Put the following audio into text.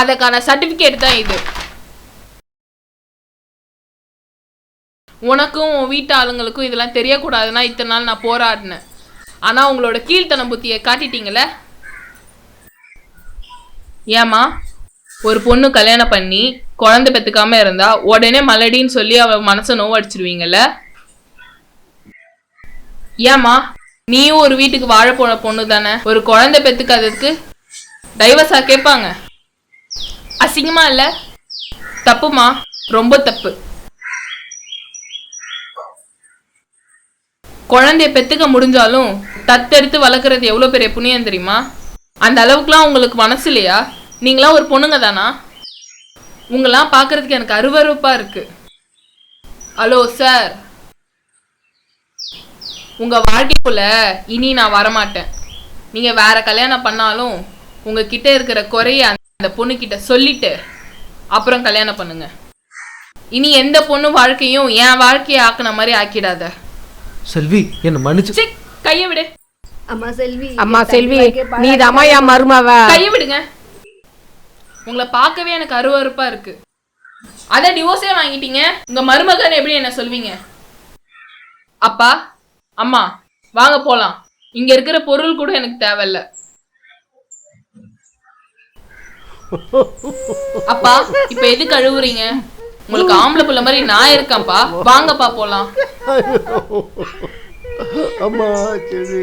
அதற்கான சர்டிஃபிகேட் தான் இது. உனக்கும் உன் வீட்டு ஆளுங்களுக்கும் இதெல்லாம் தெரியக்கூடாதுன்னா இத்தனை நாள் நான் போராடினேன். ஆனால் உங்களோட கீழ்த்தனம் புத்தியை காட்டிட்டீங்களே? ஏமா ஒரு பொண்ணு கல்யாணம் பண்ணி குழந்தை பெத்துக்காம இருந்தா உடனே மலடின்னு சொல்லி அவ மனசை நோவடிச்சிருவீங்கல்ல? ஏமா நீயும் ஒரு வீட்டுக்கு வாழ போன பொண்ணு தானே ஒரு குழந்தை பெற்றுக்காததுக்கு டைவர்ஸா கேட்பாங்க. அசிங்கமா இல்ல? தப்புமா? ரொம்ப தப்பு. குழந்தைய பெத்துக்க முடிஞ்சாலும் தத்தெடுத்து வளர்க்குறது எவ்வளோ பெரிய புண்ணியம் தெரியுமா? அந்த அளவுக்குலாம் உங்களுக்கு மனசு இல்லையா? நீங்களாம் ஒரு பொண்ணுங்க தானா? உங்களாம் பார்க்கறதுக்கு எனக்கு அருவருப்பா இருக்கு. Hello sir. உங்க வாழ்க்கைக்குள்ள இனி நான் வரமாட்டேன். நீங்க வேற கல்யாணம் பண்ணாலும் உங்ககிட்ட இருக்கிற குறைய அந்த பொண்ணுகிட்ட சொல்லிட்டு அப்புறம் கல்யாணம் பண்ணுங்க. இனி எந்த பொண்ணு வாழ்க்கையும் என் வாழ்க்கையை ஆக்குன மாதிரி ஆக்கிடாத. செல்வி என்னை மன்னிச்சு ச்சீ, கைய விடு. அம்மா செல்வி அம்மா செல்வி நீ தாம்மா என் மருமவ. கைய விடுங்க. உங்களை பார்க்கவே எனக்கு அருவருப்பா இருக்கு. அத டிவோர்ஸே வாங்கிட்டீங்க. உங்க மருமகன் எப்படி என்ன சொல்வீங்க? அப்பா அம்மா வாங்க போலாம். இங்க இருக்கிற பொருள் கூட எனக்கு தேவையில்ல. அப்பா இப்ப எதுக்கு அழுவுறீங்க? உங்களுக்கு ஆம்பளை புள்ள மாதிரி நான் இருக்கேன்ப்பா. வாங்கப்பா போலாம். அம்மா சரி